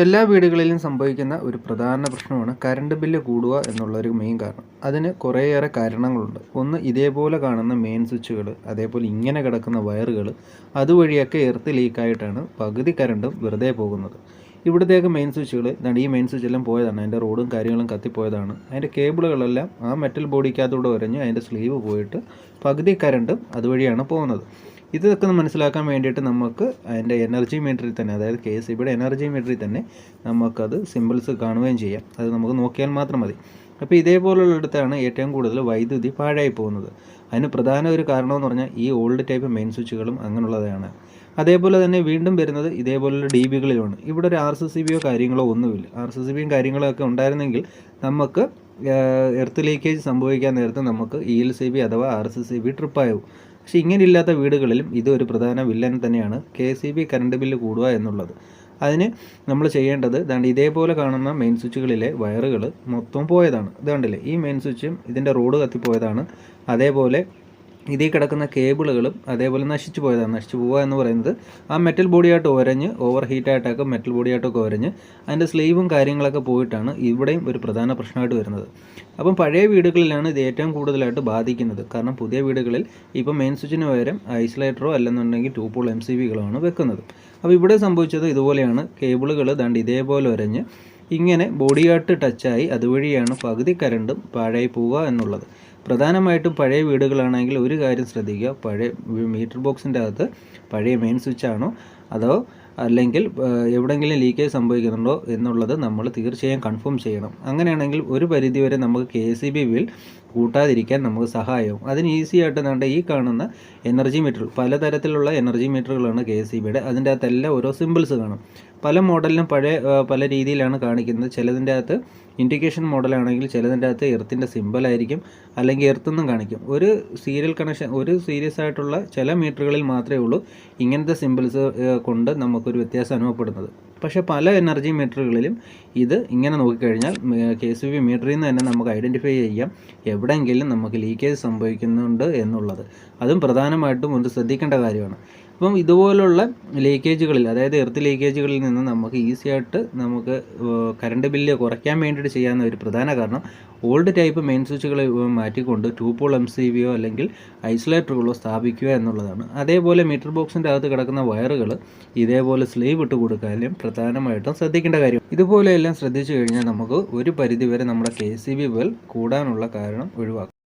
എല്ലാ വീടുകളിലും സംഭവിക്കുന്ന ഒരു പ്രധാന പ്രശ്നമാണ് കറണ്ട് ബില്ല് കൂടുക എന്നുള്ളൊരു മെയിൻ കാരണം. അതിന് കുറേയേറെ കാരണങ്ങളുണ്ട്. ഒന്ന് ഇതേപോലെ കാണുന്ന മെയിൻ സ്വിച്ചുകൾ അതേപോലെ ഇങ്ങനെ കിടക്കുന്ന വയറുകൾ അതുവഴിയൊക്കെ എർത്ത് ലീക്കായിട്ടാണ് പകുതി കറണ്ടും വെറുതെ പോകുന്നത്. ഇവിടത്തേക്ക് മെയിൻ സ്വിച്ചുകൾ ഈ മെയിൻ സ്വിച്ച് എല്ലാം പോയതാണ്. അതിന്റെ റോഡും കാര്യങ്ങളും കത്തിപ്പോയതാണ്. അതിന്റെ കേബിളുകളെല്ലാം ആ മെറ്റൽ ബോഡിക്കകത്തൂടെ ഉരഞ്ഞ് അതിന്റെ സ്ലീവ് പോയിട്ട് പകുതി കരണ്ടും അതുവഴിയാണ് പോകുന്നത്. ഇതൊക്കെ മനസ്സിലാക്കാൻ വേണ്ടിയിട്ട് നമുക്ക് അതിന്റെ എനർജി മീറ്ററിൽ തന്നെ അതായത് കെ എസ് സിബിയുടെ എനർജി മീറ്ററിൽ തന്നെ നമുക്കത് സിമ്പിൾസ് കാണുകയും ചെയ്യാം. അത് നമുക്ക് നോക്കിയാൽ മാത്രം മതി. അപ്പോൾ ഇതേപോലുള്ളിടത്താണ് ഏറ്റവും കൂടുതൽ വൈദ്യുതി പാഴായി പോകുന്നത്. അതിന് പ്രധാന ഒരു കാരണമെന്ന് പറഞ്ഞാൽ ഈ ഓൾഡ് ടൈപ്പ് മെയിൻ സ്വിച്ചുകളും അങ്ങനെയുള്ളതാണ്. അതേപോലെ തന്നെ വീണ്ടും വരുന്നത് ഇതേപോലുള്ള ഡി ബികളിലുമാണ് ഇവിടെ ഒരു ആർ സി സി ബിയോ കാര്യങ്ങളോ ഒന്നുമില്ല. ആർ സി സി ബിയും കാര്യങ്ങളോ ഒക്കെ ഉണ്ടായിരുന്നെങ്കിൽ നമുക്ക് എർത്ത് ലീക്കേജ് സംഭവിക്കാൻ നേരത്തെ നമുക്ക് ഇ എൽ സി ബി അഥവാ ആർ സി സി ബി ട്രിപ്പാവും പക്ഷേ ഇങ്ങനെയില്ലാത്ത വീടുകളിലും ഇത് ഒരു പ്രധാന വില്ലൻ തന്നെയാണ്. K C B current bill കൂടുക എന്നുള്ളത്. അതിന് നമ്മൾ ചെയ്യേണ്ടത് ദാണ്ട് ഇതേപോലെ കാണുന്ന മെയിൻ സ്വിച്ചുകളിലെ വയറുകൾ മൊത്തം പോയതാണ്. ഇതാണ്ടില്ലേ ഈ മെയിൻ സ്വിച്ചും ഇതിന്റെ റോഡ് കത്തിപ്പോയതാണ്. അതേപോലെ ഇതിൽ കിടക്കുന്ന കേബിളുകളും അതേപോലെ നശിച്ചു പോയതാണ്. നശിച്ചു പോവുക എന്ന് പറയുന്നത് ആ മെറ്റൽ ബോഡിയായിട്ട് ഒരഞ്ഞ് ഓവർ ഹീറ്റായിട്ടൊക്കെ മെറ്റൽ ബോഡിയായിട്ടൊക്കെ ഒരഞ്ഞ് അതിന്റെ സ്ലീവും കാര്യങ്ങളൊക്കെ പോയിട്ടാണ് ഇവിടെയും ഒരു പ്രധാന പ്രശ്നമായിട്ട് വരുന്നത്. അപ്പം പഴയ വീടുകളിലാണ് ഇത് ഏറ്റവും കൂടുതലായിട്ട് ബാധിക്കുന്നത്. കാരണം പുതിയ വീടുകളിൽ ഇപ്പം മെയിൻ സ്വിച്ചിന് പകരം ഐസൊലേറ്ററോ അല്ലെന്നുണ്ടെങ്കിൽ ടൂ പോൾ എം സി വികളാണ് വെക്കുന്നത്. അപ്പോൾ ഇവിടെ സംഭവിച്ചത് ഇതുപോലെയാണ്. കേബിളുകൾ ദാണ്ട് ഇതേപോലെ ഒരഞ്ഞ് ഇങ്ങനെ ബോഡിയായിട്ട് ടച്ചായി അതുവഴിയാണ് പകുതി കരണ്ടും പാഴായി പോവുക എന്നുള്ളത്. പ്രധാനമായിട്ടും പഴയ വീടുകളാണെങ്കിൽ ഒരു കാര്യം ശ്രദ്ധിക്കുക. പഴയ മീറ്റർ ബോക്സിന്റെ അകത്ത് പഴയ മെയിൻ സ്വിച്ച് ആണോ അതോ അല്ലെങ്കിൽ എവിടെയെങ്കിലും ലീക്കേജ് സംഭവിക്കുന്നുണ്ടോ എന്നുള്ളത് നമ്മൾ തീർച്ചയായും കൺഫേം ചെയ്യണം. അങ്ങനെയാണെങ്കിൽ ഒരു പരിധിവരെ നമുക്ക് കെ സി ബി ബിൽ കൂട്ടാതിരിക്കാൻ നമുക്ക് സഹായവും. അതിന് ഈസി ആയിട്ട് വേണ്ട ഈ കാണുന്ന എനർജി മീറ്റർ പലതരത്തിലുള്ള എനർജി മീറ്ററുകളാണ് കെ എസ് സി ബിയുടെ. അതിന്റെ അകത്തെല്ലാം ഓരോ സിമ്പിൾസ് കാണും. പല മോഡലിലും പഴയ പല രീതിയിലാണ് കാണിക്കുന്നത്. ചിലതിന്റെ അകത്ത് ഇൻഡിക്കേഷൻ മോഡലാണെങ്കിൽ ചിലതിന്റെ അകത്ത് എർത്തിന്റെ സിമ്പിളായിരിക്കും അല്ലെങ്കിൽ എർത്തെന്നും കാണിക്കും. ഒരു സീരിയൽ കണക്ഷൻ ഒരു സീരിയസ് ആയിട്ടുള്ള ചില മീറ്ററുകളിൽ മാത്രമേ ഉള്ളൂ ഇങ്ങനത്തെ സിമ്പിൾസ് കൊണ്ട് നമുക്കൊരു വ്യത്യാസം അനുഭവപ്പെടുന്നത്. പക്ഷേ പല എനർജി മീറ്ററുകളിലും ഇത് ഇങ്ങനെ നോക്കിക്കഴിഞ്ഞാൽ കെ എസ് ബി മീറ്ററിൽ നിന്ന് തന്നെ നമുക്ക് ഐഡന്റിഫൈ ചെയ്യാം എവിടെയെങ്കിലും നമുക്ക് ലീക്കേജ് സംഭവിക്കുന്നുണ്ട് എന്നുള്ളത്. അതും പ്രധാനമായിട്ടും ഒന്ന് ശ്രദ്ധിക്കേണ്ട കാര്യമാണ്. അപ്പം ഇതുപോലുള്ള ലീക്കേജുകളിൽ അതായത് എർത്ത് ലീക്കേജുകളിൽ നിന്ന് നമുക്ക് ഈസി ആയിട്ട് നമുക്ക് കറണ്ട് ബില്ല് കുറയ്ക്കാൻ വേണ്ടിയിട്ട് ചെയ്യാവുന്ന ഒരു പ്രധാന കാരണം ഓൾഡ് ടൈപ്പ് മെയിൻ സ്വിച്ചുകൾ മാറ്റിക്കൊണ്ട് ടൂ പോൾ എം സി വിയോ അല്ലെങ്കിൽ ഐസൊലേറ്ററുകളോ സ്ഥാപിക്കുക എന്നുള്ളതാണ്. അതേപോലെ മീറ്റർ ബോക്സിന്റെ അകത്ത് കിടക്കുന്ന വയറുകൾ ഇതേപോലെ സ്ലീവ് ഇട്ട് കൊടുക്കാനും പ്രധാനമായിട്ടും ശ്രദ്ധിക്കേണ്ട കാര്യം. ഇതുപോലെയെല്ലാം ശ്രദ്ധിച്ചു കഴിഞ്ഞാൽ നമുക്ക് ഒരു പരിധിവരെ നമ്മുടെ കെ സി ബി ബിൽ കൂടാനുള്ള കാരണം ഒഴിവാക്കാം.